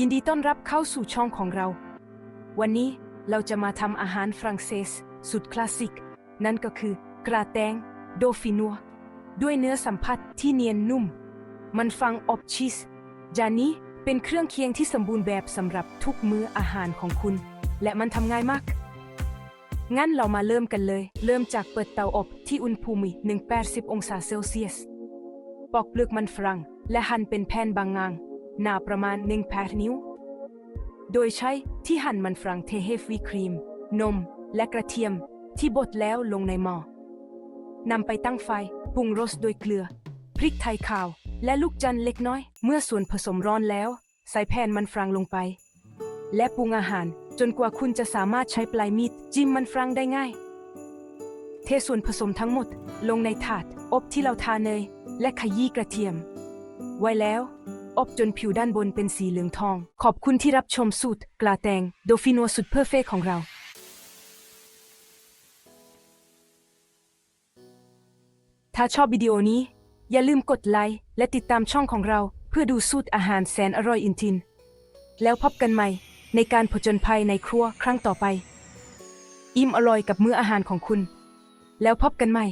ยินดีต้อนรับเข้าสู่ช่องของเรา วันนี้เราจะมาทำอาหารฝรั่งเศส สุดคลาสสิก นั่นก็คือกราแตงโดฟินัว ด้วยเนื้อสัมผัสที่เนียนนุ่ม มันฟังอบชีส จานนี้เป็นเครื่องเคียงที่สมบูรณ์แบบสำหรับทุกมื้ออาหารของคุณ และมันทำง่ายมาก งั้นเรามาเริ่มกันเลย เริ่มจากเปิดเตาอบที่อุณหภูมิ 180 องศาเซลเซียส ปอกเปลือกมันฝรั่งและหั่นเป็นแผ่นบางงาง หนาประมาณ1แผ่นนิ้ว โดยใช้ที่หั่นมันฝรั่งเทเฮฟวีครีม นม และกระเทียมที่บดแล้วลงในหม้อนำไปตั้งไฟปรุงรสโดยเกลือ พริกไทยขาว และลูกจันทร์เล็กน้อย เมื่อส่วนผสมร้อนแล้ว ใส่แผ่นมันฝรั่งลงไป และปรุงอาหารจนกว่าคุณจะสามารถใช้ปลายมีดจิ้มมันฝรั่งได้ง่าย เทส่วนผสมทั้งหมดลงในถาดอบที่เราทาเนยและขยี้กระเทียม ไว้แล้วอบจนผิวด้านบนเป็นสีเหลืองทอง ขอบคุณที่รับชมสูตร กลาแตง โดฟินัวสุดเพอร์เฟกของเรา ถ้าชอบวิดีโอนี้ อย่าลืมกดไลค์และติดตามช่องของเรา เพื่อดูสูตรอาหารแสนอร่อยอินทิน แล้วพบกันใหม่ ในการผจญภัยในครัวครั้งต่อไป อิ่มอร่อยกับมื้ออาหารของคุณ แล้วพบกันใหม่